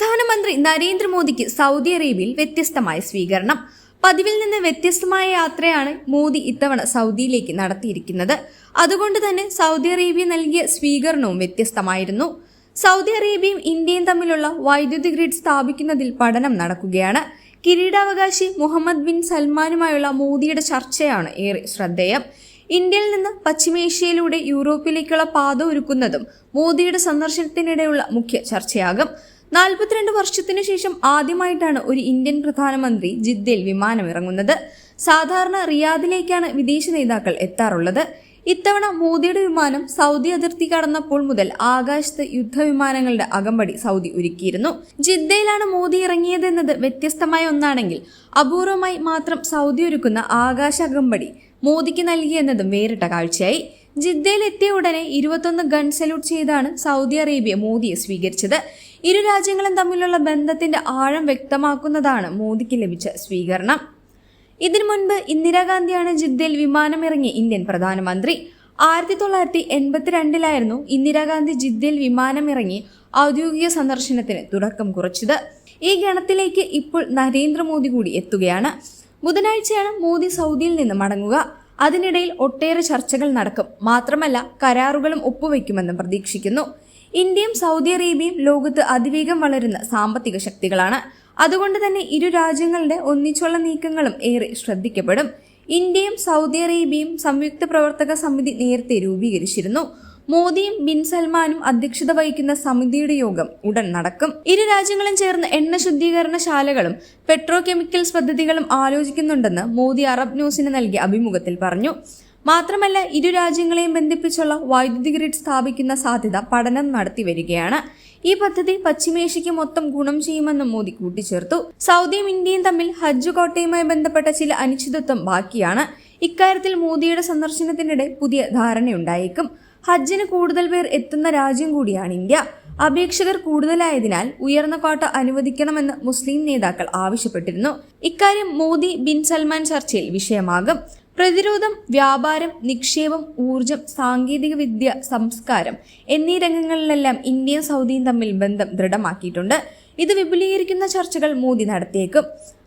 പ്രധാനമന്ത്രി നരേന്ദ്രമോദിക്ക് സൗദി അറേബ്യയിൽ വ്യത്യസ്തമായ സ്വീകരണം. പതിവിൽ നിന്ന് വ്യത്യസ്തമായ യാത്രയാണ് മോദി ഇത്തവണ സൗദിയിലേക്ക് നടത്തിയിരിക്കുന്നത്. അതുകൊണ്ട് തന്നെ സൗദി അറേബ്യ നൽകിയ സ്വീകരണവും വ്യത്യസ്തമായിരുന്നു. സൗദി അറേബ്യയും ഇന്ത്യയും തമ്മിലുള്ള വൈദ്യുതി ഗ്രിഡ് സ്ഥാപിക്കുന്നതിൽ പഠനം നടക്കുകയാണ്. കിരീടാവകാശി മുഹമ്മദ് ബിൻ സൽമാനുമായുള്ള മോദിയുടെ ചർച്ചയാണ് ഏറെ ശ്രദ്ധേയം. ഇന്ത്യയിൽ നിന്ന് പശ്ചിമേഷ്യയിലൂടെ യൂറോപ്പിലേക്കുള്ള പാത ഒരുക്കുന്നതും മോദിയുടെ സന്ദർശനത്തിനിടെയുള്ള മുഖ്യ ചർച്ചയാകും. നാൽപ്പത്തിരണ്ട് വർഷത്തിനു ശേഷം ആദ്യമായിട്ടാണ് ഒരു ഇന്ത്യൻ പ്രധാനമന്ത്രി ജിദ്ദയിൽ വിമാനമിറങ്ങുന്നത്. സാധാരണ റിയാദിലേക്കാണ് വിദേശ നേതാക്കൾ എത്താറുള്ളത്. ഇത്തവണ മോദിയുടെ വിമാനം സൗദി അതിർത്തി കടന്നപ്പോൾ മുതൽ ആകാശത്ത് യുദ്ധവിമാനങ്ങളുടെ അകമ്പടി സൗദി ഒരുക്കിയിരുന്നു. ജിദ്ദയിലാണ് മോദി ഇറങ്ങിയതെന്നത് വ്യത്യസ്തമായ ഒന്നാണെങ്കിൽ അപൂർവമായി മാത്രം സൗദി ഒരുക്കുന്ന ആകാശ അകമ്പടി മോദിക്ക് നൽകിയെന്നതും വേറിട്ട കാഴ്ചയായി. ജിദ്ദയിൽ എത്തിയ ഉടനെ ഇരുപത്തൊന്ന് ഗൺ സല്യൂട്ട് ചെയ്താണ് സൗദി അറേബ്യ മോദിയെ സ്വീകരിച്ചത്. ഇരു രാജ്യങ്ങളും തമ്മിലുള്ള ബന്ധത്തിന്റെ ആഴം വ്യക്തമാക്കുന്നതാണ് മോദിക്ക് ലഭിച്ച സ്വീകരണം. ഇതിനു മുൻപ് ഇന്ദിരാഗാന്ധിയാണ് ജിദ്ദയിൽ വിമാനമിറങ്ങിയ ഇന്ത്യൻ പ്രധാനമന്ത്രി. ആയിരത്തി തൊള്ളായിരത്തി എൺപത്തിരണ്ടിലായിരുന്നു ഇന്ദിരാഗാന്ധി ജിദ്ദയിൽ വിമാനമിറങ്ങി ഔദ്യോഗിക സന്ദർശനത്തിന് തുടക്കം കുറിച്ചത്. ഈ ഗണത്തിലേക്ക് ഇപ്പോൾ നരേന്ദ്രമോദി കൂടി എത്തുകയാണ്. ബുധനാഴ്ചയാണ് മോദി സൗദിയിൽ നിന്ന് മടങ്ങുക. അതിനിടയിൽ ഒട്ടേറെ ചർച്ചകൾ നടക്കും. മാത്രമല്ല കരാറുകളും ഒപ്പുവെക്കുമെന്നും പ്രതീക്ഷിക്കുന്നു. ഇന്ത്യയും സൗദി അറേബ്യയും ലോകത്ത് അതിവേഗം വളരുന്ന സാമ്പത്തിക ശക്തികളാണ്. അതുകൊണ്ട് തന്നെ ഇരു രാജ്യങ്ങളുടെ ഒന്നിച്ചുള്ള നീക്കങ്ങളും ഏറെ ശ്രദ്ധിക്കപ്പെടും. ഇന്ത്യയും സൗദി അറേബ്യയും സംയുക്ത പ്രവർത്തക സമിതി നേരത്തെ രൂപീകരിച്ചിരുന്നു. മോദിയും ബിൻ സൽമാനും അധ്യക്ഷത വഹിക്കുന്ന സമിതിയുടെ യോഗം ഉടൻ നടക്കും. ഇരു രാജ്യങ്ങളും ചേർന്ന് എണ്ണ ശുദ്ധീകരണശാലകളും പെട്രോ കെമിക്കൽസ് പദ്ധതികളും ആലോചിക്കുന്നുണ്ടെന്ന് മോദി അറബ് ന്യൂസിന് നൽകിയ അഭിമുഖത്തിൽ പറഞ്ഞു. മാത്രമല്ല ഇരു രാജ്യങ്ങളെയും ബന്ധിപ്പിച്ചുള്ള വൈദ്യുതി ഗ്രിഡ് സ്ഥാപിക്കുന്ന സാധ്യത പഠനം നടത്തി വരികയാണ്. ഈ പദ്ധതി പശ്ചിമേഷ്യയ്ക്ക് മൊത്തം ഗുണം ചെയ്യുമെന്നും മോദി കൂട്ടിച്ചേർത്തു. സൗദിയും ഇന്ത്യയും തമ്മിൽ ഹജ്ജ് കോട്ടയുമായി ബന്ധപ്പെട്ട ചില അനിശ്ചിതത്വം ബാക്കിയാണ്. ഇക്കാര്യത്തിൽ മോദിയുടെ സന്ദർശനത്തിനിടെ പുതിയ ധാരണയുണ്ടായേക്കും. ഹജ്ജിന് കൂടുതൽ പേർ എത്തുന്ന രാജ്യം കൂടിയാണ് ഇന്ത്യ. അപേക്ഷകർ കൂടുതലായതിനാൽ ഉയർന്ന കോട്ട അനുവദിക്കണമെന്ന് മുസ്ലിം നേതാക്കൾ ആവശ്യപ്പെട്ടിരുന്നു. ഇക്കാര്യം മോദി ബിൻ സൽമാൻ ചർച്ചയിൽ വിഷയമാകും. പ്രതിരോധം വ്യാപാരം നിക്ഷേപം ഊർജം സാങ്കേതിക വിദ്യ സംസ്കാരം എന്നീ രംഗങ്ങളിലെല്ലാം ഇന്ത്യയും സൗദിയും തമ്മിൽ ബന്ധം ദൃഢമാക്കിയിട്ടുണ്ട്. ഇത് വിപുലീകരിക്കുന്ന ചർച്ചകൾ മോദി നടത്തിയേക്കും.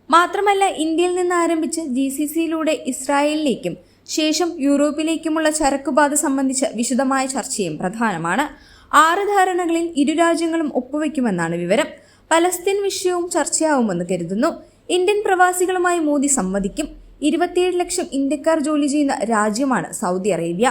മാത്രമല്ല ഇന്ത്യയിൽ നിന്ന് ആരംഭിച്ച് ജി സി സിയിലൂടെ ഇസ്രായേലിലേക്കും ശേഷം യൂറോപ്പിലേക്കുമുള്ള ചരക്കുപാത സംബന്ധിച്ച വിശദമായ ചർച്ചയും പ്രധാനമാണ്. ആറ് ധാരണകളിൽ ഇരു രാജ്യങ്ങളും ഒപ്പുവെക്കുമെന്നാണ് വിവരം. പലസ്തീൻ വിഷയവും ചർച്ചയാവുമെന്ന് കരുതുന്നു. ഇന്ത്യൻ പ്രവാസികളുമായി മോദി സംവദിക്കും. ഇരുപത്തിയേഴ് ലക്ഷം ഇന്ത്യക്കാർ ജോലി ചെയ്യുന്ന രാജ്യമാണ് സൗദി അറേബ്യ.